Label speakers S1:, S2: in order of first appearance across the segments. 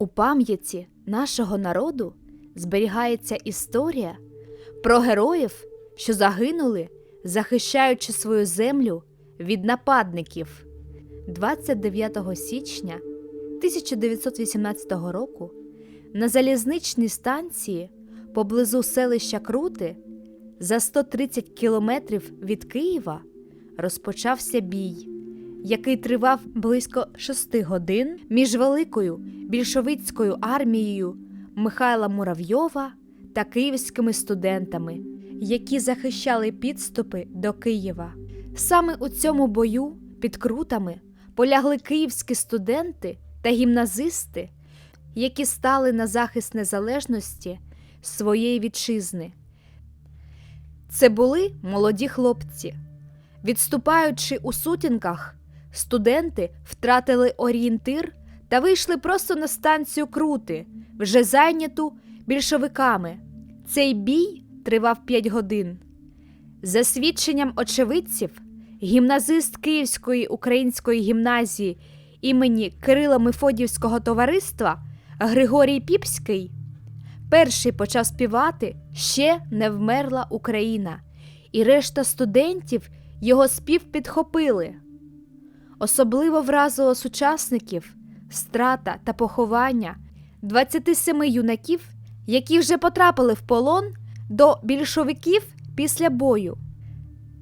S1: У пам'яті нашого народу зберігається історія про героїв, що загинули, захищаючи свою землю від нападників. 29 січня 1918 року на залізничній станції поблизу селища Крути за 130 кілометрів від Києва розпочався бій, який тривав близько шести годин між великою більшовицькою армією Михайла Муравйова та київськими студентами, які захищали підступи до Києва. Саме у цьому бою під крутами полягли київські студенти та гімназисти, які стали на захист незалежності своєї вітчизни. Це були молоді хлопці. Відступаючи у сутінках, студенти втратили орієнтир та вийшли просто на станцію Крути, вже зайняту більшовиками. Цей бій тривав 5 годин. За свідченням очевидців, гімназист Київської української гімназії імені Кирила Мефодівського товариства Григорій Піпський перший почав співати Ще не вмерла Україна, і решта студентів його спів підхопили. Особливо вразило сучасників страта та поховання 27 юнаків, які вже потрапили в полон до більшовиків після бою.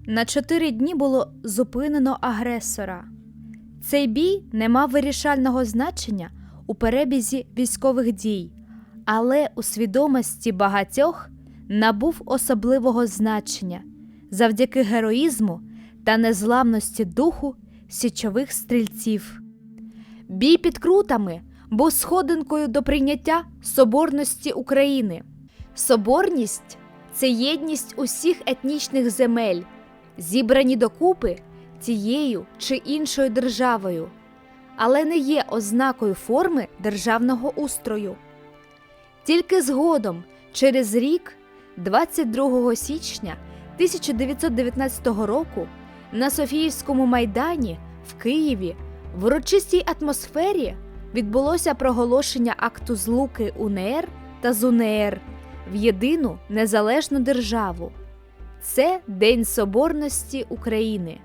S1: На чотири дні було зупинено агресора. Цей бій не мав вирішального значення у перебізі військових дій, але у свідомості багатьох набув особливого значення завдяки героїзму та незламності духу січових стрільців. Бій під крутами був сходинкою до прийняття соборності України. Соборність це єдність усіх етнічних земель, зібрані докупи тією чи іншою державою, але не є ознакою форми державного устрою. Тільки згодом, через рік, 22 січня 1919 року, на Софіївському майдані в Києві в урочистій атмосфері відбулося проголошення акту злуки УНР та ЗУНР в єдину незалежну державу. Це День Соборності України.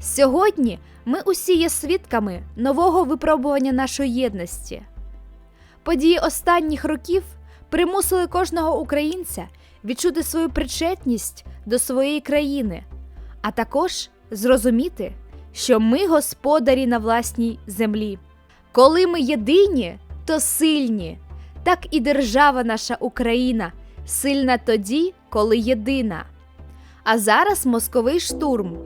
S1: Сьогодні ми усі є свідками нового випробування нашої єдності. Події останніх років примусили кожного українця відчути свою причетність до своєї країни, а також зрозуміти, що ми господарі на власній землі. Коли ми єдині, то сильні, так і держава наша Україна сильна тоді, коли єдина. А зараз московий штурм.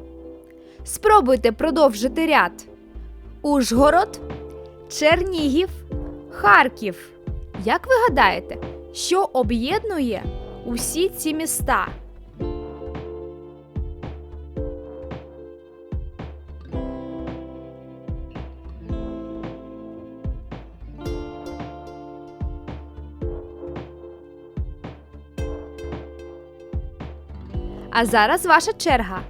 S1: Спробуйте продовжити ряд. Ужгород, Чернігів, Харків. Як ви гадаєте, що об'єднує усі ці міста? А зараз ваша черга.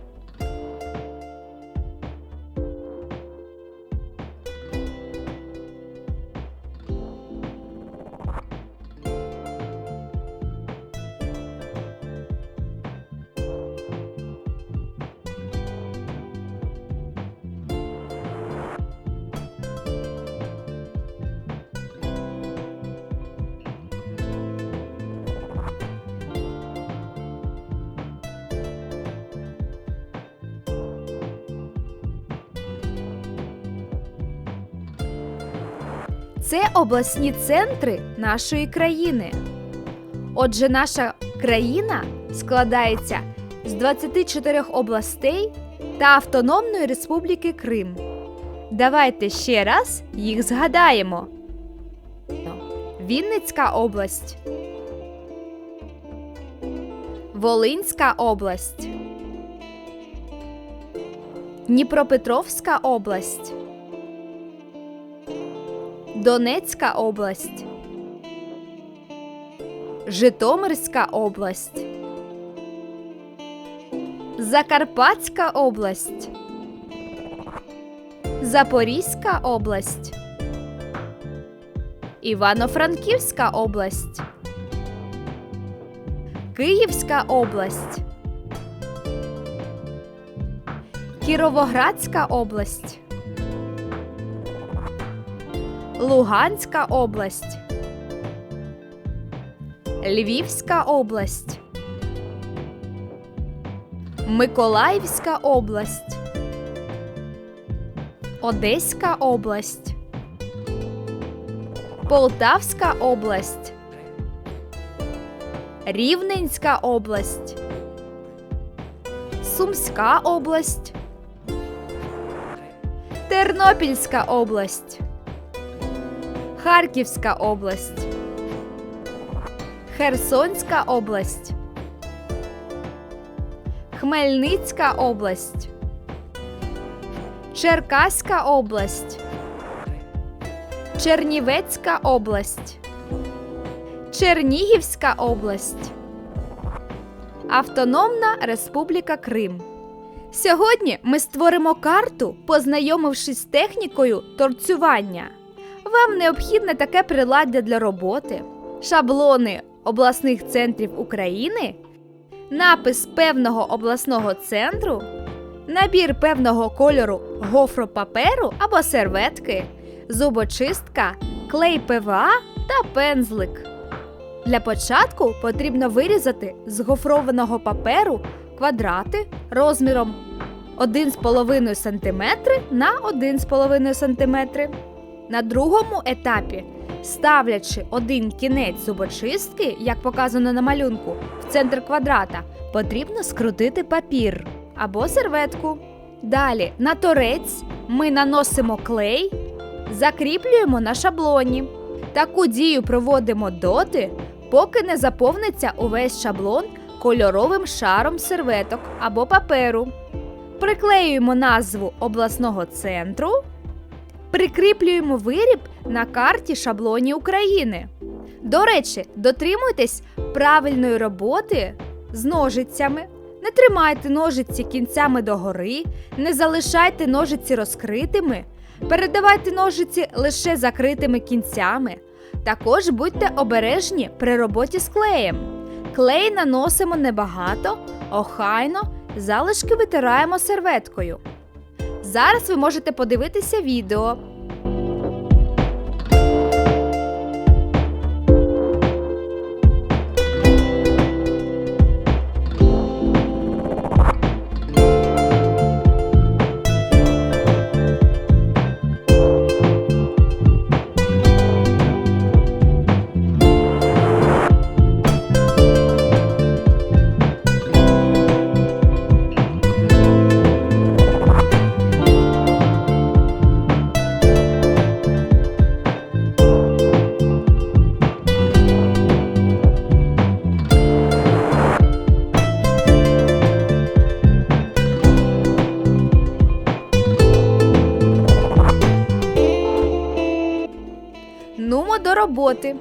S1: Це обласні центри нашої країни. Отже, наша країна складається з 24 областей та Автономної Республіки Крим. Давайте ще раз їх згадаємо: Вінницька область, Волинська область, Дніпропетровська область. Донецька область, Житомирська область, Закарпатська область, Запорізька область, Івано-Франківська область, Київська область, Кіровоградська область, Луганська область, Львівська область, Миколаївська область, Одеська область, Полтавська область, Рівненська область, Сумська область, Тернопільська область, Харківська область, Херсонська область, Хмельницька область, Черкаська область, Чернівецька область, Чернігівська область, Автономна Республіка Крим. Сьогодні ми створимо карту, познайомившись з технікою торцювання. Вам необхідне таке приладдя для роботи, шаблони обласних центрів України, напис певного обласного центру, набір певного кольору гофропаперу або серветки, зубочистка, клей ПВА та пензлик. Для початку потрібно вирізати з гофрованого паперу квадрати розміром 1,5 см на 1,5 см. На другому етапі, ставлячи один кінець зубочистки, як показано на малюнку, в центр квадрата, потрібно скрутити папір або серветку. Далі на торець ми наносимо клей, закріплюємо на шаблоні. Таку дію проводимо доти, поки не заповниться увесь шаблон кольоровим шаром серветок або паперу. Приклеюємо назву обласного центру, прикріплюємо виріб на карті шаблоні України. До речі, дотримуйтесь правильної роботи з ножицями. Не тримайте ножиці кінцями догори, не залишайте ножиці розкритими, передавайте ножиці лише закритими кінцями. Також будьте обережні при роботі з клеєм. Клей наносимо небагато, охайно, залишки витираємо серветкою. Зараз ви можете подивитися відео. Роботи.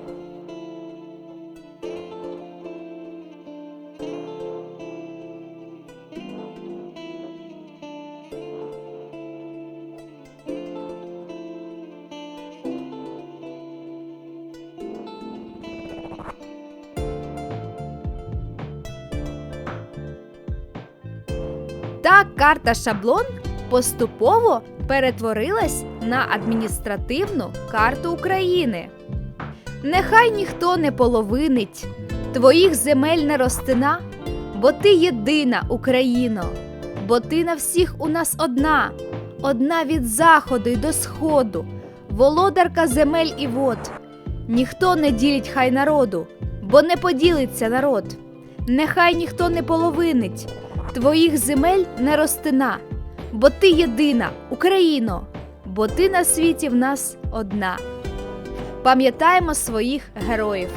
S1: Так карта шаблон поступово перетворилась на адміністративну карту України. Нехай ніхто не половинить твоїх земель не ростина, бо ти єдина Україно, бо ти на всіх у нас одна, одна від заходу й до сходу, володарка земель і вод. Ніхто не ділить хай народу, бо не поділиться народ. Нехай ніхто не половинить твоїх земель не ростина, бо ти єдина, Україно, бо ти на світі в нас одна. Пам'ятаємо своїх героїв.